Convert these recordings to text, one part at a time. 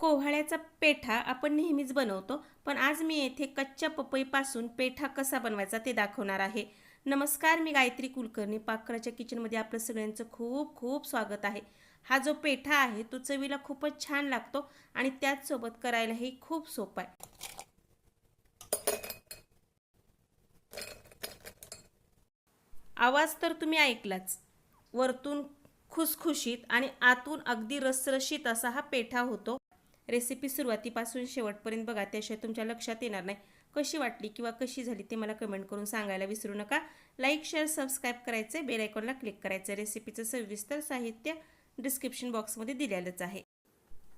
कोहळ्याचा पेठा आपण नेहमीच बनवतो पण आज मी येथे कच्च्या पपईपासून पेठा कसा बनवायचा ते दाखवणार आहे. नमस्कार मी गायत्री कुलकर्णी. पाखराच्या किचनमध्ये आपलं सगळ्यांचं खूप खूप स्वागत आहे. हा जो पेठा आहे तो चवीला खूपच छान लागतो आणि त्याचसोबत करायलाही खूप सोपा आहे. आवाज तर तुम्ही ऐकलाच. वरतून खुसखुशीत आणि आतून अगदी रसरशीत असा हा पेठा होतो. रेसिपी सुरुवातीपासून शेवटपर्यंत बघा त्याशिवाय तुमच्या लक्षात येणार नाही. कशी वाटली किंवा कशी झाली ते मला कमेंट करून सांगायला विसरू नका. लाईक शेअर सबस्क्राईब करायचं बेल आयकॉनला क्लिक करायचं रेसिपीचं सविस्तर साहित्य डिस्क्रिप्शन बॉक्समध्ये दिलेलंच आहे.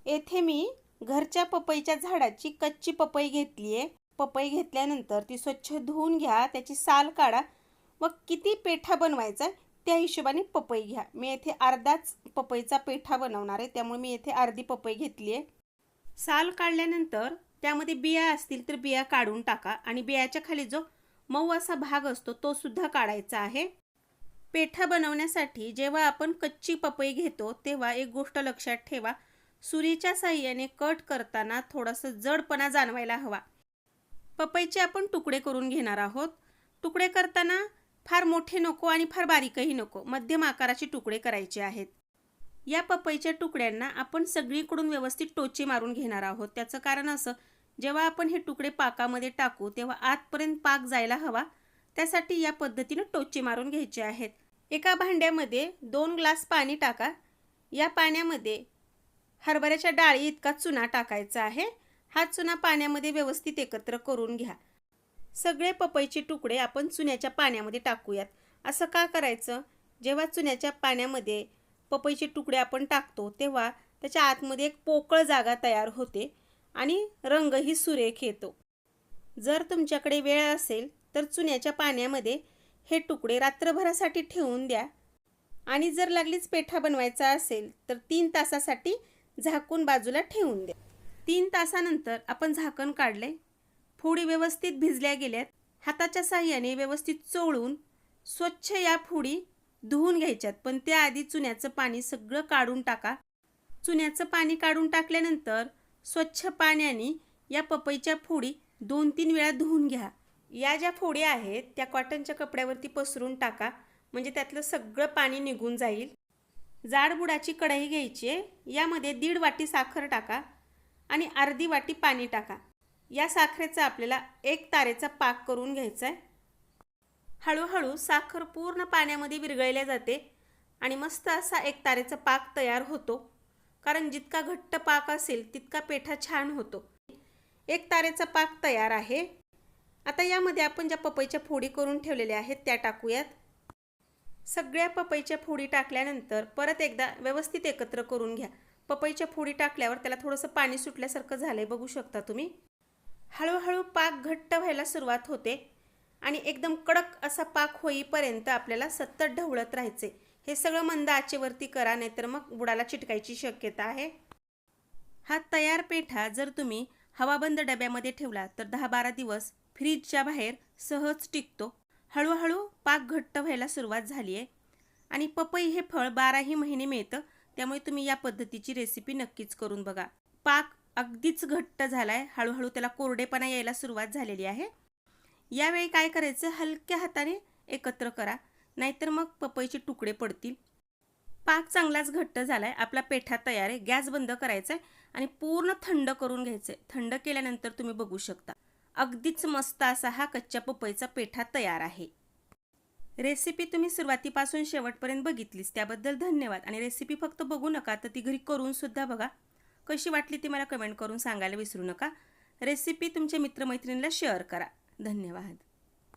येथे मी घरच्या पपईच्या झाडाची कच्ची पपई घेतली आहे पपई घेतल्यानंतर ती स्वच्छ धुवून घ्या. त्याची साल काढा. व किती पेठा बनवायचा आहे त्या हिशोबाने पपई घ्या. मी येथे अर्धाच पपईचा पेठा बनवणार आहे. त्यामुळे मी येथे अर्धी पपई घेतली आहे साल काढल्यानंतर त्यामध्ये बिया असतील तर बिया काढून टाका आणि बियाच्या खाली जो मऊ असा भाग असतो तो सुद्धा काढायचा आहे. पेठा बनवण्यासाठी जेव्हा आपण कच्ची पपई घेतो तेव्हा एक गोष्ट लक्षात ठेवा. सुरीच्या साह्याने कट करताना थोडंसं जडपणा जाणवायला हवा. पपईचे आपण तुकडे करून घेणार आहोत. तुकडे करताना फार मोठे नको आणि फार बारीकही नको. मध्यम आकाराचे तुकडे करायचे आहेत. या पपईच्या तुकड्यांना आपण सगळीकडून व्यवस्थित टोचे मारून घेणार आहोत. त्याचं कारण असं जेव्हा आपण हे तुकडे पाकामध्ये टाकू तेव्हा आतपर्यंत पाक जायला हवा. त्यासाठी या पद्धतीनं टोचे मारून घ्यायचे आहेत. एका भांड्यामध्ये दोन ग्लास पाणी टाका. या पाण्यामध्ये हरभऱ्याच्या डाळी इतका चुना टाकायचा आहे. हा चुना पाण्यामध्ये व्यवस्थित एकत्र करून घ्या. सगळे पपईचे तुकडे आपण चुन्याच्या पाण्यामध्ये टाकूयात. असं का करायचं? जेव्हा चुन्याच्या पाण्यामध्ये पपईचे तुकडे आपण टाकतो तेव्हा त्याच्या आतमध्ये एक पोकळ जागा तयार होते आणि रंगही सुरेख येतो. जर तुमच्याकडे वेळ असेल तर चुन्याच्या पाण्यामध्ये हे तुकडे रात्रभरासाठी ठेवून द्या. आणि जर लागलीच पेठा बनवायचा असेल तर तीन तासासाठी झाकून बाजूला ठेवून द्या. तीन तासानंतर आपण झाकण काढले फोडी व्यवस्थित भिजल्या गेल्यात. हाताच्या साह्याने व्यवस्थित चोळून स्वच्छ या फोडी धुवून घ्यायच्यात. पण त्याआधी चुन्याचं पाणी सगळं काढून टाका. चुन्याचं पाणी काढून टाकल्यानंतर स्वच्छ पाण्याने या पपईच्या फोडी दोन तीन वेळा धुवून घ्या. या ज्या फोडी आहेत त्या कॉटनच्या कपड्यावरती पसरून टाका. म्हणजे त्यातलं सगळं पाणी निघून जाईल. जाडबुडाची कढई घ्यायची आहे. यामध्ये दीड वाटी साखर टाका आणि अर्धी वाटी पाणी टाका. या साखरेचा आपल्याला एक तारेचा पाक करून घ्यायचा आहे. हळूहळू साखर पूर्ण पाण्यामध्ये विरघळल्या जाते आणि मस्त असा एक तारेचा पाक तयार होतो. कारण जितका घट्ट पाक असेल तितका पेठा छान होतो. एक तारेचा पाक तयार आहे. आता यामध्ये आपण ज्या पपईच्या फोडी करून ठेवलेल्या आहेत त्या टाकूयात. सगळ्या पपईच्या फोडी टाकल्यानंतर परत एकदा व्यवस्थित एकत्र करून घ्या. पपईच्या फोडी टाकल्यावर त्याला थोडंसं पाणी सुटल्यासारखं झालं आहे बघू शकता तुम्ही. हळूहळू पाक घट्ट व्हायला सुरुवात होते. आणि एकदम कडक असा पाक होईपर्यंत आपल्याला सतत ढवळत राहायचे. हे सगळं मंद आचेवरती करा नाहीतर मग बुडाला चिटकायची शक्यता आहे. हा तयार पेठा जर तुम्ही हवाबंद डब्यामध्ये ठेवला तर दहा बारा दिवस फ्रीजच्या बाहेर सहज टिकतो. हळूहळू पाक घट्ट व्हायला सुरुवात झाली आहे. आणि पपई हे फळ बाराही महिने मिळतं त्यामुळे तुम्ही या पद्धतीची रेसिपी नक्कीच करून बघा. पाक अगदीच घट्ट झाला आहे हळूहळू त्याला कोरडेपणा यायला सुरुवात झालेली आहे. यावेळी काय करायचं? हलक्या हाताने एकत्र करा. नाहीतर मग पपईचे तुकडे पडतील. पाक चांगलाच घट्ट झाला आहे आपला पेठा तयार आहे. गॅस बंद करायचा आहे आणि पूर्ण थंड करून घ्यायचं आहे थंड केल्यानंतर तुम्ही बघू शकता. अगदीच मस्त असा हा कच्च्या पपईचा पेठा तयार आहे. रेसिपी तुम्ही सुरुवातीपासून शेवटपर्यंत बघितलीस त्याबद्दल धन्यवाद. आणि रेसिपी फक्त बघू नका तर ती घरी करून सुद्धा बघा. कशी वाटली ती मला कमेंट करून सांगायला विसरू नका. रेसिपी तुमच्या मित्रमैत्रिणीला शेअर करा. धन्यवाद.